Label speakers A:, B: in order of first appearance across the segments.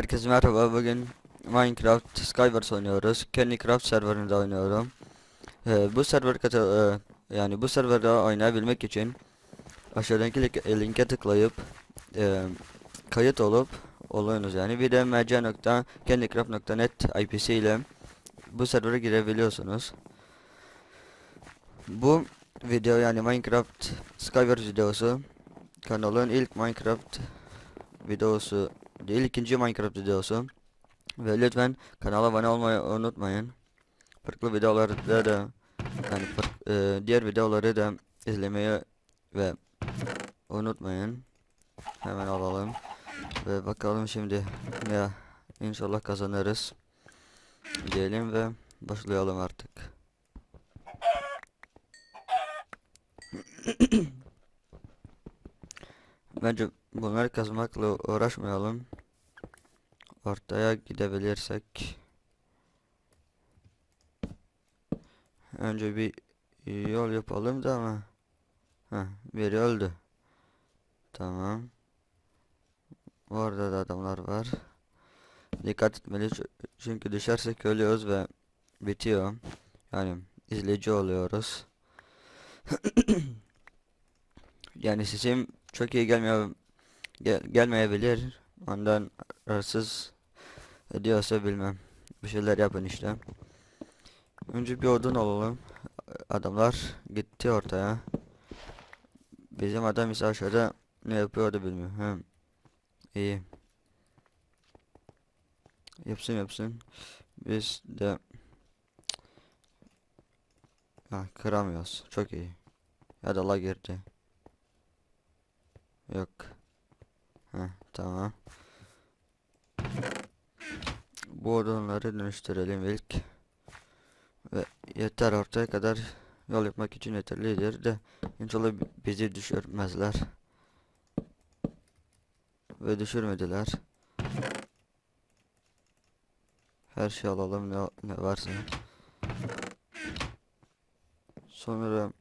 A: Herkese merhaba. Bugün Minecraft Skywars oynuyoruz. Candy Craft serverında oynuyorum. Ee, bu server katı e, yani bu serverda oynayabilmek için aşağıdaki e, linke tıklayıp e, kayıt olup oluyorsunuz yani. Bir de mc.candycraft.net IP'si ile bu servere girebiliyorsunuz. Bu video yani Minecraft Skywars videosu kanalın ilk Minecraft videosu değil ikinci Minecraft videosu. Ve lütfen kanala abone olmayı unutmayın. Farklı videolarda da yani fark- e, diğer videoları da izlemeyi ve unutmayın. Hemen alalım. Ve bakalım şimdi ya inşallah kazanırız diyelim ve başlayalım artık. Bence bunları kazmakla uğraşmayalım. Ortaya gidebilirsek. Önce bir yol yapalım da ama. Heh, biri öldü. Tamam. Orada da adamlar var. Dikkat etmeli çü- çünkü düşersek ölüyoruz ve bitiyor. Yani izleyici oluyoruz. Yani sesim çok iyi gelmiyor gel- gelmeyebilir. Ondan rahatsız ediyorsa bilmem. Bir şeyler yapın işte. Önce bir odun alalım. Adamlar gitti ortaya. Bizim adam ise aşağıda ne yapıyordu bilmiyorum. Hem iyi. Yapsın yapsın. Biz de ha, kıramıyoruz. Çok iyi. Ya da la girdi. Yok. Heh, tamam. Bu odunları dönüştürelim ilk. Ve yeter ortaya kadar yol yapmak için yeterlidir de inşallah bi- bizi düşürmezler. Ve düşürmediler. Her şey alalım ne, ne varsa. Sonra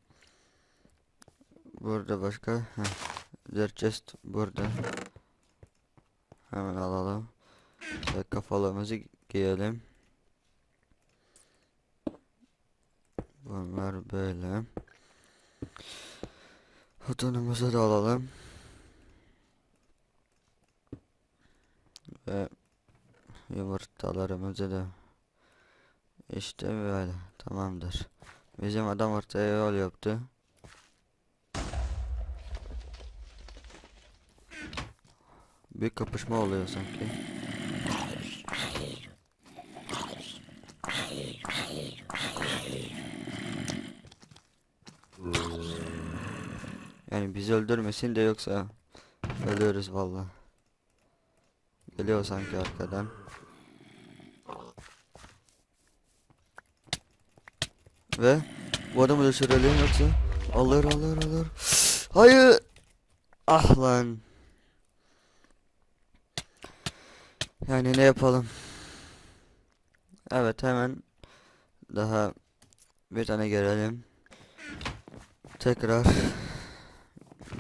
A: burada başka heh. Chest burada. Hemen alalım. Ve kafalığımızı giyelim. Bunlar böyle. Odunumuzu da alalım. Ve yumurtalarımızı da işte böyle tamamdır. Bizim adam ortaya yol yaptı. Bir kapışma oluyor sanki. Yani bizi öldürmesin de yoksa ölüyoruz valla. Geliyor sanki arkadan. Ve bu adamı düşürelim yoksa alır alır alır. Hayır. Ah lan. Yani ne yapalım? Evet hemen daha bir tane girelim. Tekrar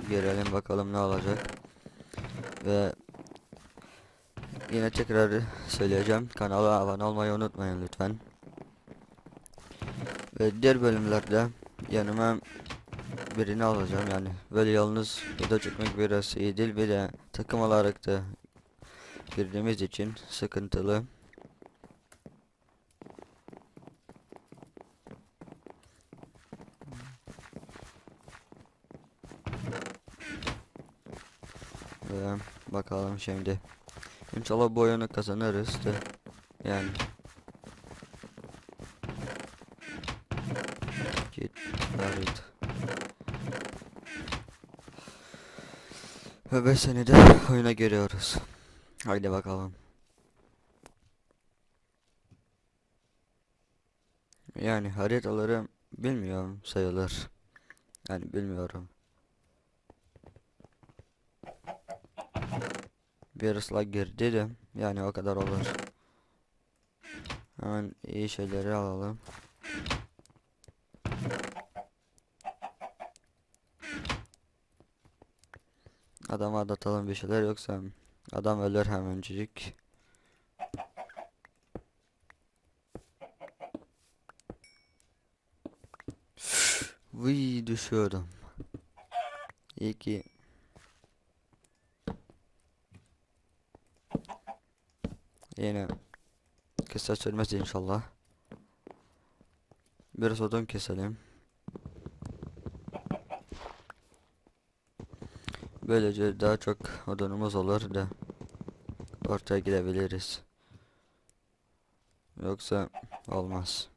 A: girelim bakalım ne olacak. Ve yine tekrar söyleyeceğim. Kanala abone olmayı unutmayın lütfen. Ve diğer bölümlerde yanıma birini alacağım yani. Böyle yalnız video çekmek biraz iyi değil. Bir de takım olarak da girdiğimiz için sıkıntılı. Ve bakalım şimdi. İnşallah bu oyunu kazanırız da. Yani. Git. Evet. Ve 5 senede oyuna giriyoruz. Haydi bakalım. Yani haritaları bilmiyorum sayılır. Yani bilmiyorum. Virusla girdim. Yani o kadar olur. Hemen iyi şeyleri alalım. Adam adatalım bir şeyler yoksa adam ölür hemencik. Vıy düşüyorum. İyi ki Yine kısa sürmez inşallah. Biraz odun keselim. Böylece daha çok odunumuz olur da ortaya gidebiliriz. Yoksa olmaz.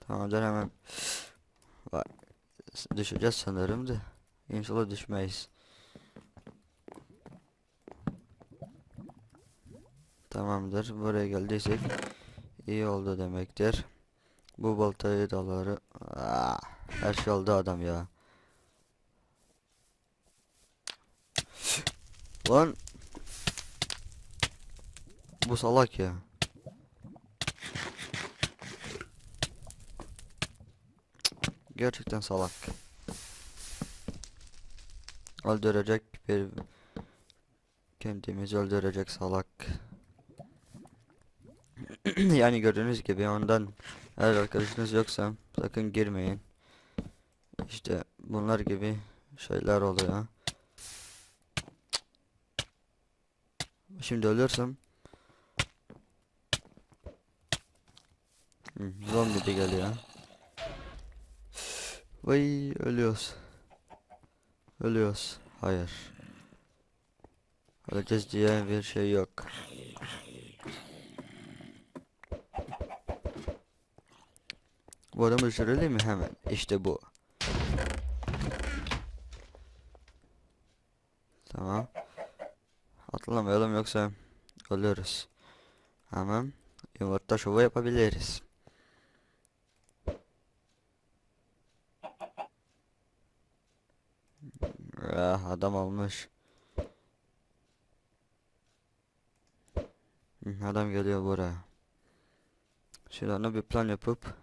A: Tamamdır hemen düşeceğiz sanırım da İnşallah düşmeyiz. Tamamdır buraya geldiysek iyi oldu demektir. Bu baltayı daları Aa, her şey oldu adam ya. Lan bu salak ya. Gerçekten salak. Öldürecek bir kendimizi öldürecek salak. yani gördüğünüz gibi ondan eğer arkadaşınız yoksa sakın girmeyin. İşte bunlar gibi şeyler oluyor. Şimdi ölürsem zombi de geliyor. Vay ölüyoruz. Ölüyoruz. Hayır. Öleceğiz diye bir şey yok. Bu adamı düşürelim mi hemen? İşte bu. Tamam. Atlamayalım yoksa ölürüz. Hemen yumurta şovu yapabiliriz. Ah, adam. Hı, Adam geliyor buraya. Ona bir plan yapıp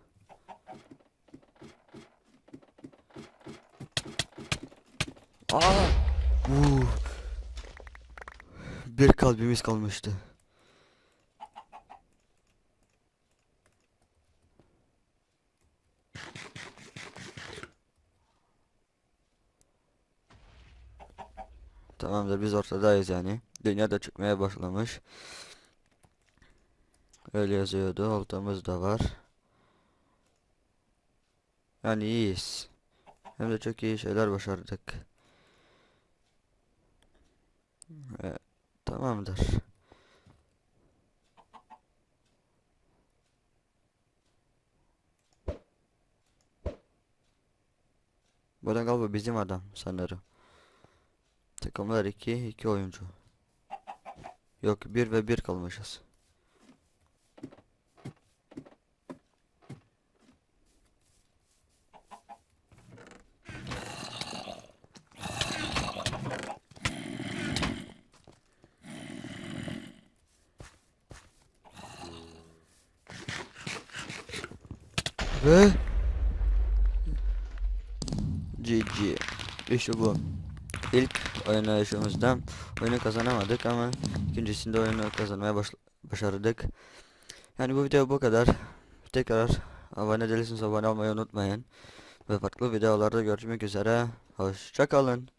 A: Aa! Vuu. Bir kalbimiz kalmıştı. Tamamdır biz ortadayız yani. Dünya da çıkmaya başlamış. Öyle yazıyordu. Oltamız da var. Yani iyiyiz. Hem de çok iyi şeyler başardık. E, tamamdır. Bu da galiba bizim adam sanırım. Takımlar 2, 2 oyuncu. Yok 1 ve 1 kalmışız. Ve GG. İşte bu. İlk oynayışımızda oyunu kazanamadık ama ikincisinde oyunu kazanmaya baş başardık. Yani bu video bu kadar. Tekrar abone değilseniz abone olmayı unutmayın. Ve farklı videolarda görüşmek üzere. Hoşçakalın.